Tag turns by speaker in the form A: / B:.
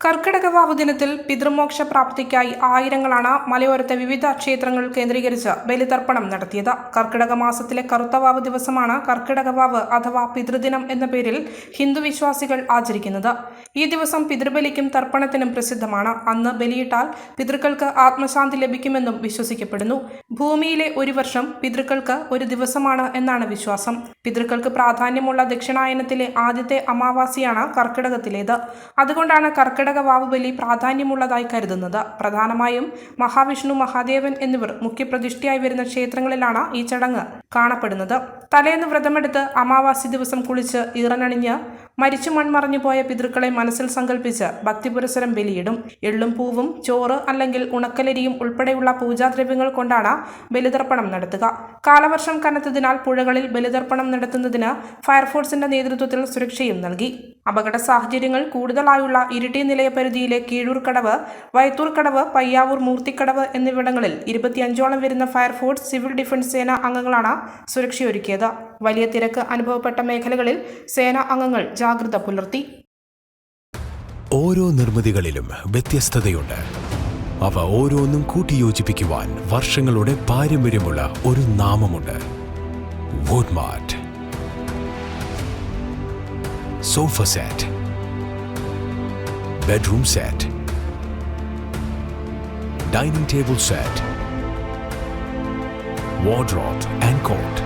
A: കർക്കിടക വാവു ദിനത്തിൽ പിതൃമോക്ഷ പ്രാപ്തിക്കായി ആയിരങ്ങളാണ് മലയോരത്തെ വിവിധ ക്ഷേത്രങ്ങൾ കേന്ദ്രീകരിച്ച് ബലിതർപ്പണം നടത്തിയത്. കർക്കിടക മാസത്തിലെ കറുത്തവാവ് ദിവസമാണ് കർക്കിടക വാവ് അഥവാ പിതൃദിനം എന്ന പേരിൽ ഹിന്ദു വിശ്വാസികൾ ആചരിക്കുന്നത്. ഈ ദിവസം പിതൃബലിക്കും തർപ്പണത്തിനും പ്രസിദ്ധമാണ്. അന്ന് ബലിയിട്ടാൽ പിതൃക്കൾക്ക് ആത്മശാന്തി ലഭിക്കുമെന്നും വിശ്വസിക്കപ്പെടുന്നു. ഭൂമിയിലെ ഒരു വർഷം പിതൃക്കൾക്ക് ഒരു ദിവസമാണ് എന്നാണ് വിശ്വാസം. പിതൃക്കൾക്ക് പ്രാധാന്യമുള്ള ദക്ഷിണായനത്തിലെ ആദ്യത്തെ അമാവാസിയാണ് കർക്കിടകത്തിലേത്. അതുകൊണ്ടാണ് കർക്കിടക വാവ് ബലി പ്രാധാന്യമുള്ളതായി കരുതുന്നത്. പ്രധാനമായും മഹാവിഷ്ണു മഹാദേവൻ എന്നിവർ മുഖ്യപ്രതിഷ്ഠയായി വരുന്ന ക്ഷേത്രങ്ങളിലാണ് ഈ ചടങ്ങ് കാണപ്പെടുന്നത്. തലേന്ന് വ്രതമെടുത്ത് അമാവാസി ദിവസം കുളിച്ച് ഇറനണിഞ്ഞ് മരിച്ചു മൺമറഞ്ഞു പോയ പിതൃക്കളെ മനസ്സിൽ സങ്കല്പിച്ച് ഭക്തിപുരസരം ബലിയിടും. എള്ളും പൂവും ചോറ് അല്ലെങ്കിൽ ഉണക്കലരിയും ഉൾപ്പെടെയുള്ള പൂജാദ്രവ്യങ്ങൾ കൊണ്ടാണ് ബലിതർപ്പണം നടത്തുക. കാലവർഷം കനത്തതിനാൽ പുഴകളിൽ ബലിതർപ്പണം നടത്തുന്നതിന് ഫയർഫോഴ്സിന്റെ നേതൃത്വത്തിൽ സുരക്ഷയും നൽകി. അപകട സാഹചര്യങ്ങൾ കൂടുതലായുള്ള ഇരിട്ടി നിലയപരിധിയിലെ കീഴൂർക്കടവ് വയത്തൂർക്കടവ് പയ്യാവൂർ മൂർത്തിക്കടവ് എന്നിവിടങ്ങളിൽ ഇരുപത്തിയഞ്ചോളം വരുന്ന ഫയർഫോഴ്സ് സിവിൽ ഡിഫൻസ് സേന അംഗങ്ങളാണ് സുരക്ഷയൊരുക്കിയത്. വലിയ തിരക്ക് അനുഭവപ്പെട്ട മേഖലകളിൽ സേനാ അംഗങ്ങൾ ജാഗ്രത പുലർത്തി.
B: ഓരോ നിർമ്മിതികളിലും വ്യത്യസ്തതയുണ്ട്. അവ ഓരോന്നും കൂട്ടിയോജിപ്പിക്കുവാൻ വർഷങ്ങളുടെ പാരമ്പര്യമുള്ള ഒരു നാമമുണ്ട്. Woodmart sofa set bedroom set dining table set wardrobe and cot